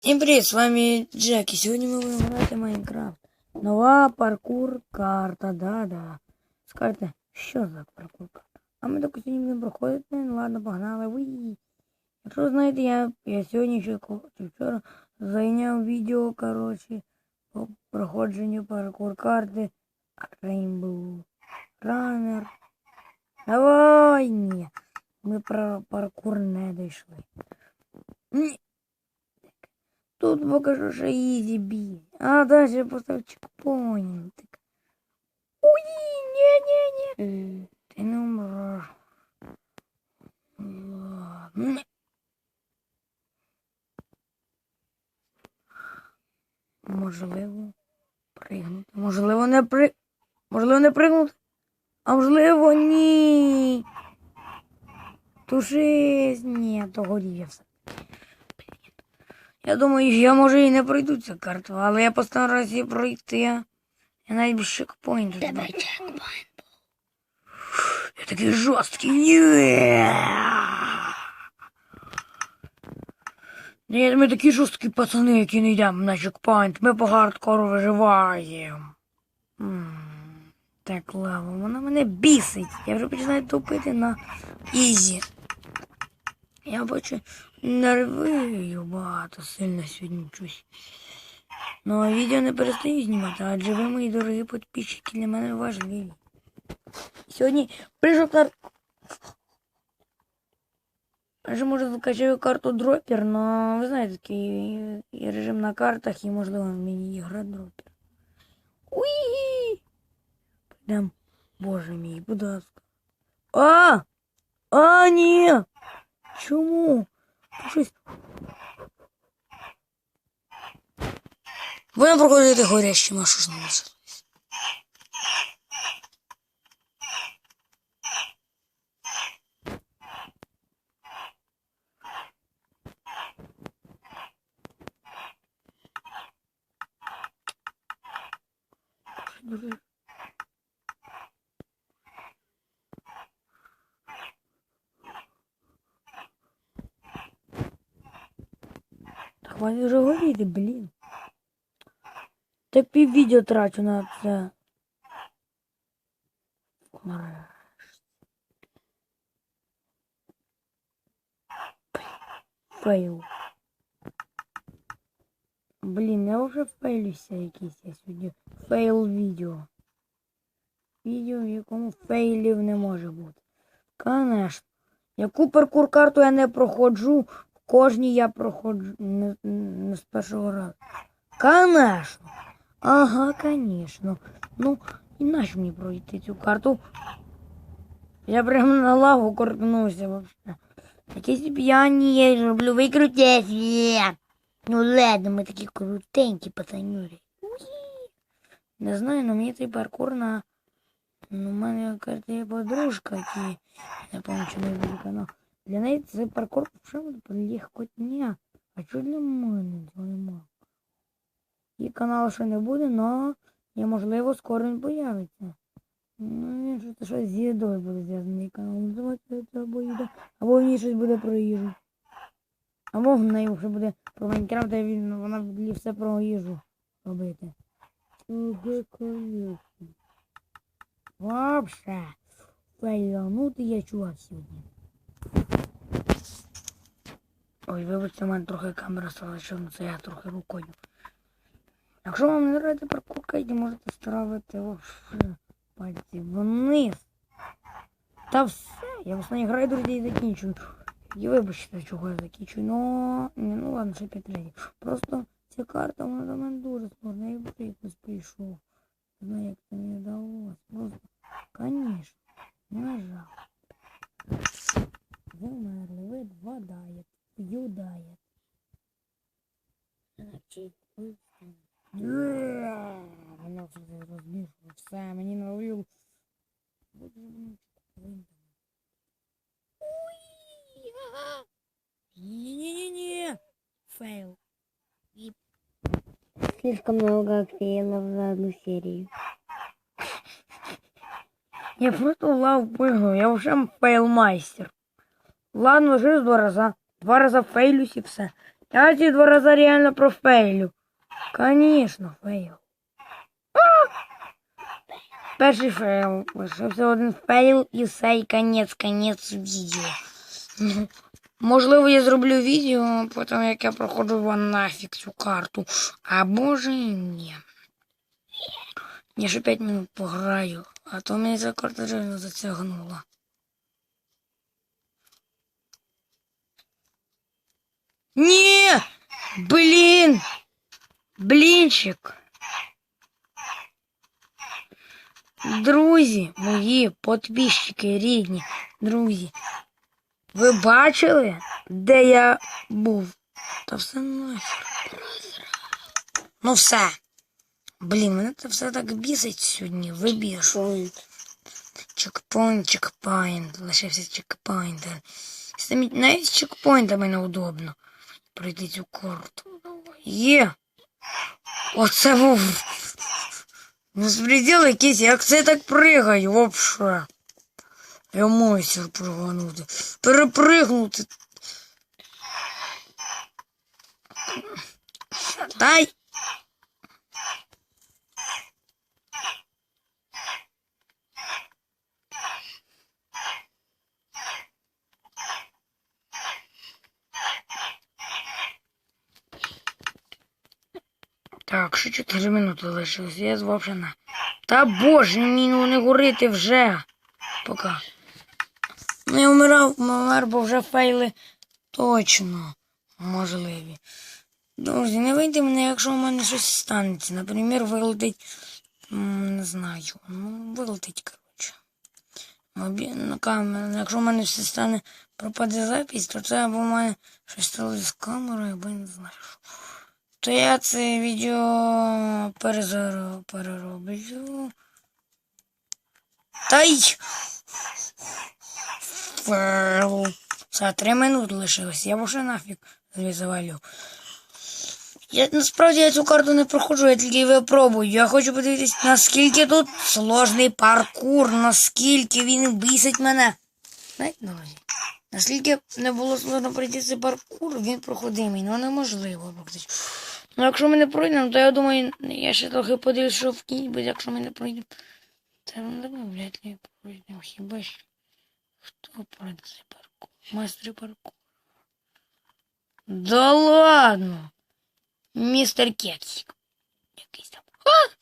Всім привіт, з вами Джек, і сьогодні ми будемо грати в Майнкрафт. Нова паркур карта, да-да. Скажете, що за паркур карта? А ми таку сьогодні будемо проходити, ну ладно, погнали, ви. Якщо знаєте, я, я сьогодні ще ко- чи вчора зайняв відео, коротше, по проходженню паркур карти Rainbow Runner. Давай, ні. Ми про паркур не дійшли. Ні. Тут покажу, що ізі бі. А далі постав чекпоінтик. Уй, ні-ні-ні. Ти не умреш. Ладно. Можливо, пригнути. Можливо, не при... Можливо, не пригнути. А можливо, ні. Тушись. Ні, то горів я все. Я думаю, я може і не пройду цю карту, але я постараюся її пройти. Я навіть без чекпоінту. Тебе чекпоінт. Я такий жорсткий. Ні. Ні, ми такі жорсткі пацани, які не йдемо на чекпоінт. Ми по хардкору виживаємо. Так, лава, вона мене бісить. Я вже починаю тупити на ізі. Я бачу, нервую багато сильно сьогодні чусь. Ну, а відео не перестаю знімати, адже ви, мої дорогі підписчики, для мене важливі. Сьогодні прийшов на... Вже може закачаю карту дропер, но ви знаєте, такий режим на картах і можливо міні-ігра дропер. Уї! Прям, боже мій, будь ласка. А! А, ні! Чому? Щось. Будемо проходити горящі машу ж нас. Хватит вже горіти, блін. Та пів відео трачу на це. Фейл. Блін, я вже фейлюся якийсь я сьогодні. Фейл відео. Відео, в якому фейлів не може бути. Конечно. Яку паркур карту я не проходжу, кожній я проходжу не, не з першого разу. Конечно. Ага, конечно. Ну, і нащо мені пройти цю карту? Я прямо на лаву коркнувся вообще. Якісь п'яні я роблю викрутясь. Ну ладно, ми такі крутенькі пацанюрі. Не знаю, но мені цей паркур на... Ну, у мене карта є подружка, які... Я пам'ятаю, що не буде канал. Для неї цей паркур вже легкотня. А що для мене цього нема? І каналу ще не буде, но я, можливо, скоро він появиться. Ну, він щось- щось з їдою буде зв'язаний канал. Це або їда, або в ній щось буде про їжу. Або в неї вже буде про Майнкрафт, і він, вона буде все про їжу робити. Ого, конечно. Вообще. Фейланутий я чувак сьогодні. Ой, вибачте, у мене трохи камера стала, що це я трохи рукою. Якщо вам не нравиться паркурка, можете ставити пальці вниз. Та все, я в останній граю, друзі, і закінчую. І вибачте, чого я закінчую. Но... Ну ладно, ще п'ять разів. Просто ця карта, вона до мене дуже сложна. Я б якось прийшов. Знаю, як це мені вдалося. Просто, конечно, не нажав. Замерли, вид вода, юдає. Значить, ви Мене все це розбігло. Все, мені налив. Боже мій, блин. Уй, ага. Не-не-не-не. Фейл. Слишком много фейлов за одну серию. Я просто лав прыгаю, я вже фейл майстер. Ладно, лишилось два рази. Два рази фейлюсь і все. Я ці два рази реально профейлю. Конечно, фейл. Перший фейл. Лишився один фейл і все, і конець, конець відео. Можливо, я зроблю відео, потім як я проходжу нафіг цю карту. А може і ні. Я ще 5 минут пограю, а то мені ця карта реально затягнула. Ні! Блін! Блінчик! Друзі, мої подписчики рідні, друзі. Ви бачили, де я був? Та все нахер. Ну все. Блін, мене це все так бісить сьогодні. Вибіж. Чекпоінт, чекпоінт. Лишився чекпоінт. Навіть з чекпоінтами неудобно пройти цю карту. Є. Оце був. Безпреділ якийсь, як це так пригаю, вообще. Я мойся пригонути. Перепригнути. Дай. Так, ще 4 минути лишилось. Я звався на. Та боже мій, ну не горити вже. Пока. Не вмирав, вмер, бо вже фейли точно можливі. Друзі, не вийде мене, якщо у мене щось станеться. Наприклад, вилетить. Не знаю. Ну, вилетить, коротше. Мобі... На камеру. Якщо в мене все стане пропаде запись, то це або в мене щось сталося з камерою, або я не знаю. То я це відео перезаро... перероблю. Та й. Все, три минути лишилось. Я вже нафіг завалю. Я насправді я цю карту не проходжу, я тільки випробую. Я хочу подивитись, наскільки тут сложний паркур, наскільки він бісить мене. Знаєте, друзі? Наскільки не було сложно пройти цей паркур, він проходимий, ну неможливо практично. Ну, якщо ми не пройдемо, то я думаю, я ще трохи подивлюсь, що в кінь буде, якщо ми не пройдемо. Та ну вряд ли пройдемо. Хіба що пройде цей паркур? Майстри паркур. Да ладно. Містер Кексик. Якийсь там. А!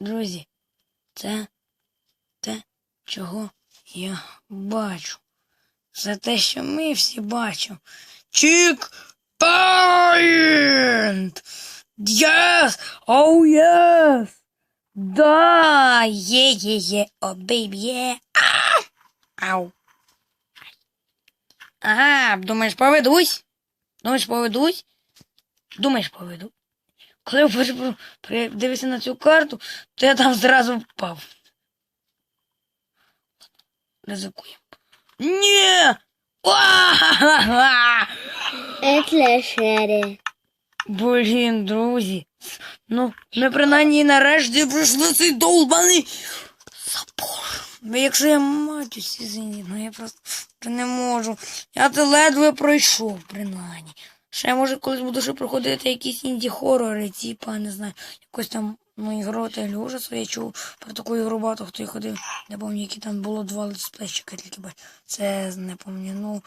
Друзі, це те, чого я бачу. Це те, що ми всі бачимо. Чик Паінт! Yes! Oh yes! Да! Є, є, є! О, бейбі, є! Ау! Ага, думаєш, поведусь? Думаєш, поведусь? Думаєш, поведу? Коли дивився на цю карту, то я там зразу впав. Ризикуємо. Ні! Шерри. Блін, друзі. Ну, ми принаймні нарешті пройшли цей долбаний забор. Бо якщо я матюсь, извини, ну я просто не можу. Я це ледве пройшов, принаймні. Ще може колись буду ще проходити якісь інді-хорори, типа, не знаю, якось там ну, ігру та ужасу. Я чув про таку ігру багато хто і ходив. Не пам'ятаю, які там було два летсплейщика, тільки бач. Це не пам'ятаю. Ну,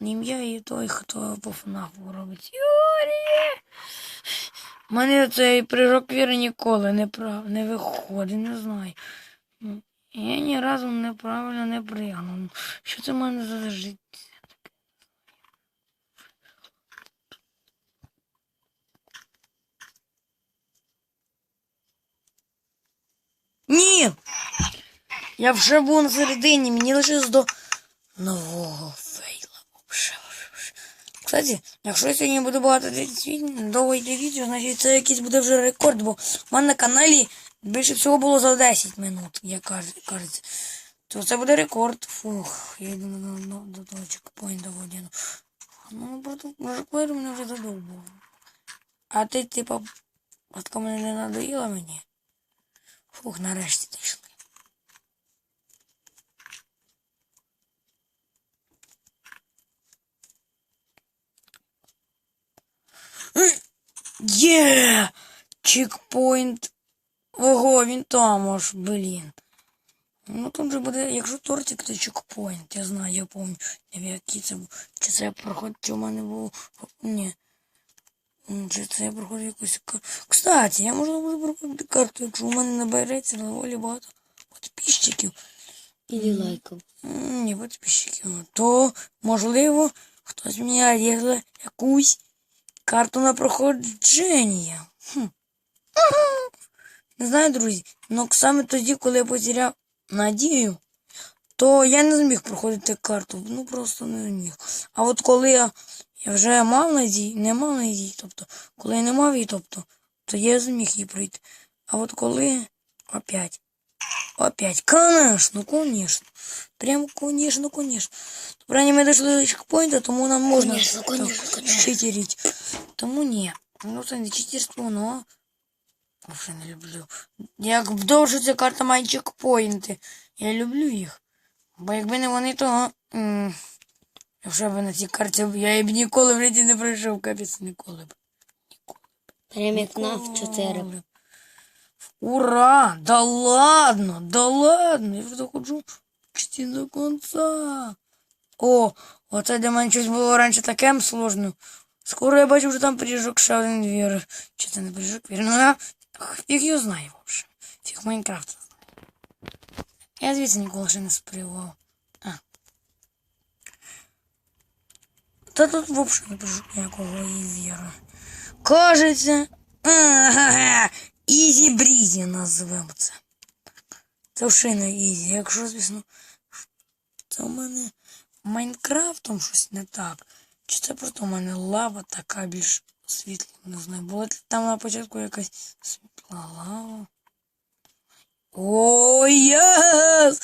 ім'я і той, хто по ФНАФу робить. Юрій! У мене цей прыжок віри ніколи не, прав... не виходить, не знаю. Я ні разу неправильно не пригнув. Що це в мене за життя? Ні! Я вже був на середині, мені лише до нового фейла. Кстати, якщо я сьогодні буду багато довго йде відео, значить це якийсь буде вже рекорд, бо в мене на каналі Більше всього було за 10 минут, як кажеться. То це буде рекорд. Фух, я йду на до того чекпоінта годину. Ну, брату, мужиклер мене вже задовбав. А ти, типа, батька мене не надоїла мені. Фух, нарешті дійшли. Є! Yeah! Чекпоінт Ого, він там аж, блін. Ну тут же буде, якщо тортик, то чекпоінт. Я знаю, я пам'ятаю, який це був. Чи це проход, чи в мене був. Ні. Чи це я проходив якусь карту. Кстати, я можу буду проходити карту, якщо у мене набереться доволі багато підписчиків. Или лайков. Ні, підписчиків. То, можливо, хтось мені одягли якусь карту на проходження. Хм. Не знаю, друзі, але саме тоді, коли я потеряв надію, то я не зміг проходити карту. Ну просто не зміг. А от коли я, я вже мав надію, не мав надії, тобто, коли я не мав її, тобто, то я зміг її пройти. А от коли опять. Опять, конечно, конечно. Прям, конечно, конечно. Правильно, ми дійшли до чекпоінта, тому нам можна Конечно, конечно, конечно. читерить. Тому ні. Ну, це не читерство, но... Вже не люблю. Як довше ця карта має чекпоінти. Я люблю їх. Бо якби не вони, то... м, Якщо б на цій карті я б ніколи в житті не пройшов, капець ніколи б. Прям в 4. Ура! Да ладно, да ладно, я вже доходжу почти до конца. О, оце для мене щось було раніше таким сложним. Скоро я бачу, вже там прыжок ще один вір. Чи це не прыжок вір? Ну я фіг його знаю вообще. Фіг Майнкрафт знає. Я звідси ніколи ще не сприймав. А. Та тут вообще не прыжок ніякого і віра. Кажеться. Ізі брізі називемо це. Це вже не ізі. Якщо, звісно, це у мене Майнкрафтом щось не так. Чи це просто у мене лава така більш світла, не знаю. Була там на початку якась світла лава. О, єс!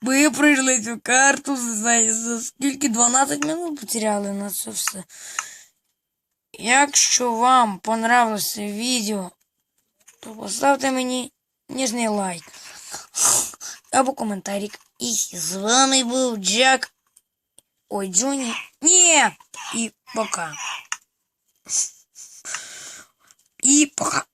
Ми пройшли цю карту, за, за скільки 12 минут потеряли на це все. Якщо вам понравилося відео, то поставте мені ніжний лайк або коментарик. І з вами був Джек. Ой, Джоні. Ні! І пока. І пока.